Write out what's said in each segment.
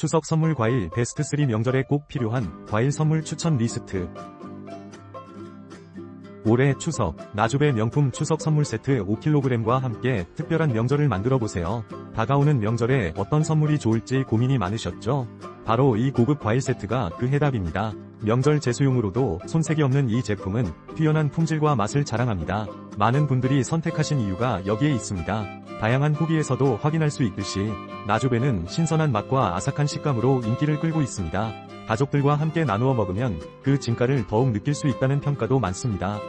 추석 선물 과일 베스트 3 명절에 꼭 필요한 과일 선물 추천 리스트. 올해 추석, 나주배 명품 추석 선물 세트 5kg과 함께 특별한 명절을 만들어 보세요. 다가오는 명절에 어떤 선물이 좋을지 고민이 많으셨죠? 바로 이 고급 과일 세트가 그 해답입니다. 명절 제수용으로도 손색이 없는 이 제품은 뛰어난 품질과 맛을 자랑합니다. 많은 분들이 선택하신 이유가 여기에 있습니다. 다양한 후기에서도 확인할 수 있듯이 나주배는 신선한 맛과 아삭한 식감으로 인기를 끌고 있습니다. 가족들과 함께 나누어 먹으면 그 진가를 더욱 느낄 수 있다는 평가도 많습니다.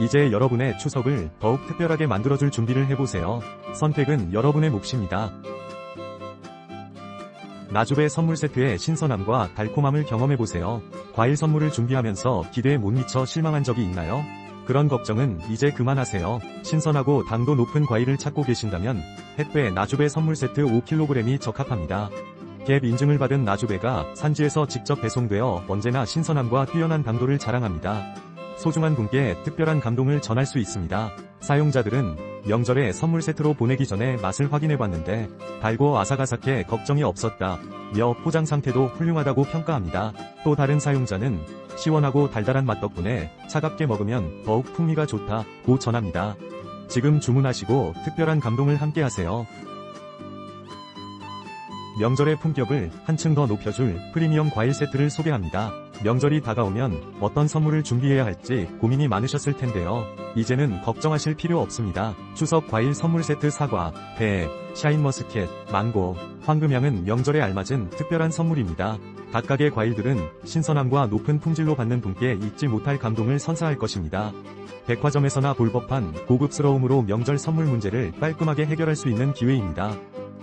이제 여러분의 추석을 더욱 특별하게 만들어줄 준비를 해보세요. 선택은 여러분의 몫입니다. 나주배 선물 세트의 신선함과 달콤함을 경험해보세요. 과일 선물을 준비하면서 기대에 못 미쳐 실망한 적이 있나요? 그런 걱정은 이제 그만하세요. 신선하고 당도 높은 과일을 찾고 계신다면 햇배 나주배 선물 세트 5kg이 적합합니다. 갭 인증을 받은 나주배가 산지에서 직접 배송되어 언제나 신선함과 뛰어난 당도를 자랑합니다. 소중한 분께 특별한 감동을 전할 수 있습니다. 사용자들은 명절에 선물 세트로 보내기 전에 맛을 확인해봤는데 달고 아삭아삭해 걱정이 없었다. 며 포장 상태도 훌륭하다고 평가합니다. 또 다른 사용자는 시원하고 달달한 맛 덕분에 차갑게 먹으면 더욱 풍미가 좋다고 전합니다. 지금 주문하시고 특별한 감동을 함께 하세요. 명절의 품격을 한층 더 높여줄 프리미엄 과일 세트를 소개합니다. 명절이 다가오면 어떤 선물을 준비해야 할지 고민이 많으셨을 텐데요. 이제는 걱정하실 필요 없습니다. 추석 과일 선물 세트 사과, 배, 샤인머스켓, 망고, 황금향은 명절에 알맞은 특별한 선물입니다. 각각의 과일들은 신선함과 높은 품질로 받는 분께 잊지 못할 감동을 선사할 것입니다. 백화점에서나 볼 법한 고급스러움으로 명절 선물 문제를 깔끔하게 해결할 수 있는 기회입니다.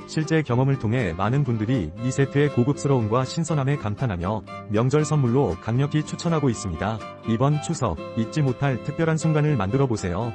실제 경험을 통해 많은 분들이 이 세트의 고급스러움과 신선함에 감탄하며 명절 선물로 강력히 추천하고 있습니다. 이번 추석 잊지 못할 특별한 순간을 만들어 보세요.